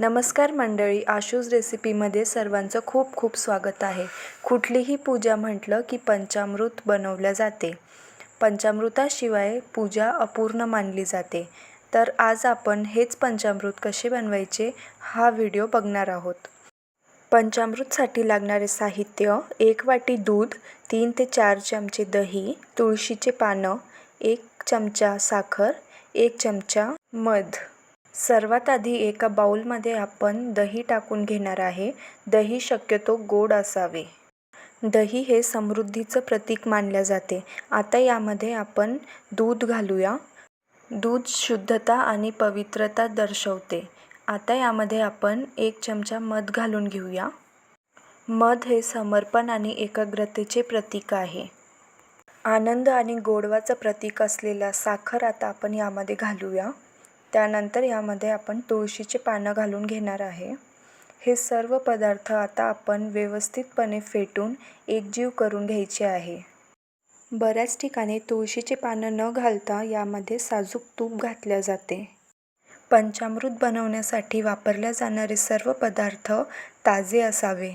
नमस्कार मंडळी आशूज रेसिपीमध्ये सर्वांचं खूप खूप स्वागत आहे. कुठलीही पूजा म्हटलं की पंचामृत बनवल्या जाते. पंचामृताशिवाय पूजा अपूर्ण मानली जाते. तर आज आपण हेच पंचामृत कसे बनवायचे हा व्हिडिओ बघणार आहोत. पंचामृतसाठी लागणारे साहित्य एक वाटी दूध तीन ते चार चमचे दही तुळशीचे पानं एक चमचा साखर एक चमचा मध. सर्वात आधी एका बाऊलमध्ये आपण दही टाकून घेणार आहे. दही शक्यतो गोड असावे. दही हे समृद्धीचं प्रतीक मानले जाते. आता यामध्ये आपण दूध घालूया. दूध शुद्धता आणि पवित्रता दर्शवते. आता यामध्ये आपण एक चमचा मध घालून घेऊया. मध हे समर्पण आणि एकाग्रतेचे प्रतीक आहे. आनंद आणि गोडवाचं प्रतीक असलेला साखर आता आपण यामध्ये घालूया. त्यानंतर यामध्ये आपण तुळशीचे पानं घालून घेणार आहे. हे सर्व पदार्थ आता आपण व्यवस्थितपणे फेटून एकजीव करून घ्यायचे आहे. बऱ्याच ठिकाणी तुळशीचे पानं न घालता यामध्ये साजूक तूप घातल्या जाते. पंचामृत बनवण्यासाठी वापरल्या जाणारे सर्व पदार्थ ताजे असावे.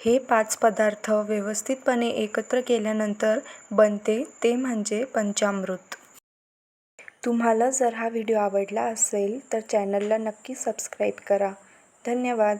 हे पाच पदार्थ व्यवस्थितपणे एकत्र केल्यानंतर बनते ते म्हणजे पंचामृत. तुम्हाला जर हा व्हिडिओ आवडला असेल तर चॅनलला नक्की सबस्क्राईब करा. धन्यवाद.